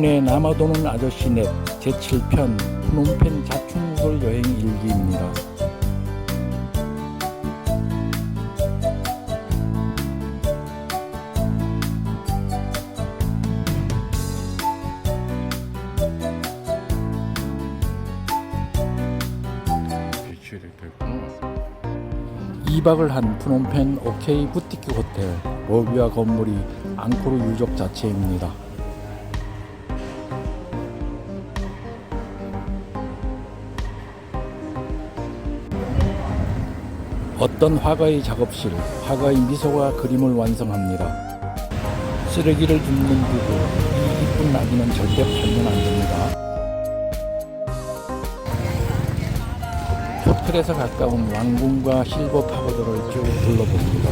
국내 남아도는 아저씨 넷 제7편 푸놈펜 자충우돌 여행 일기입니다. 비추를 덜고 2박을 한 푸놈펜 오케이 부티크 호텔 워비와 건물이 앙코르 유적 자체입니다. 어떤 화가의 작업실, 화가의 미소가 그림을 완성합니다. 쓰레기를 줍는 부부, 이 이쁜 아기는 절대 팔면 안 됩니다. 호텔에서 가까운 왕궁과 실버 파고드를 쭉 둘러봅니다.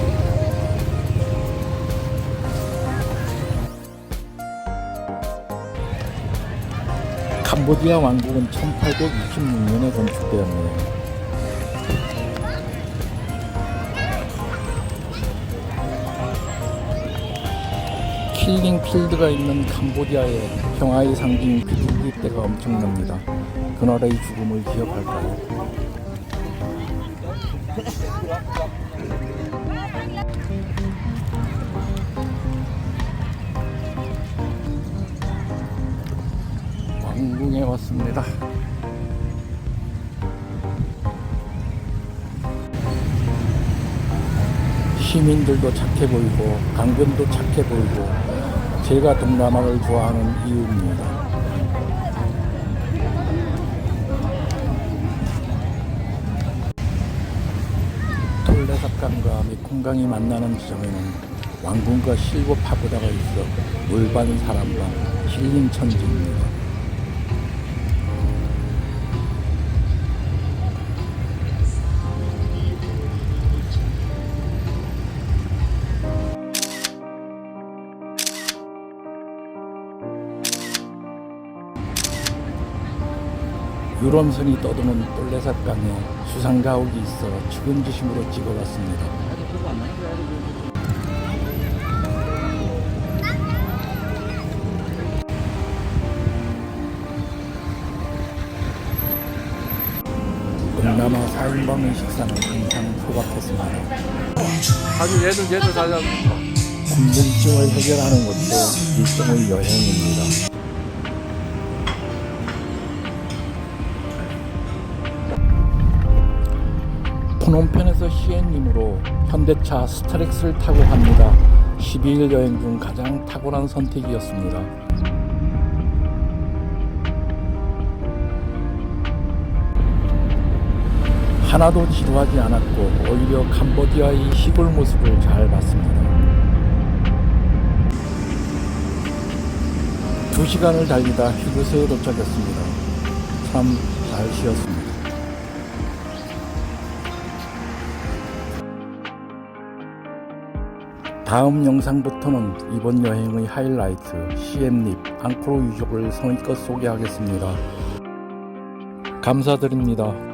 캄보디아 왕국은 1826년에 건축되었네요. 킬링 필드가 있는 캄보디아의 평화의 상징 비둘기떼가 엄청납니다. 그 나라의 죽음을 기억할까요? 왕궁에 왔습니다. 시민들도 착해 보이고 강변도 착해 보이고 제가 동남아를 좋아하는 이유입니다. 톨레삭강과 메콩강이 만나는 지점에는 왕궁과 실버 파고다가 있어 물반 사람과 힐링 천지입니다. 유람선이 떠도는 똘레삭강에 수상가옥이 있어 측은지심으로 찍어봤습니다. 동남아 4인방의 식사는 항상 소박했습니다. 아주 얘도 잘 잡. 궁금증을 해결하는 것도 일종의 여행입니다. 푸놈펜에서 시엔님으로 현대차 스타렉스를 타고 갑니다. 12일 여행 중 가장 탁월한 선택이었습니다. 하나도 지루하지 않았고 오히려 캄보디아의 시골 모습을 잘 봤습니다. 두 시간을 달리다 휴게소에 도착했습니다. 참 잘 쉬었습니다. 다음 영상부터는 이번 여행의 하이라이트 시엠립 앙코르 유적을 성의껏 소개하겠습니다. 감사드립니다.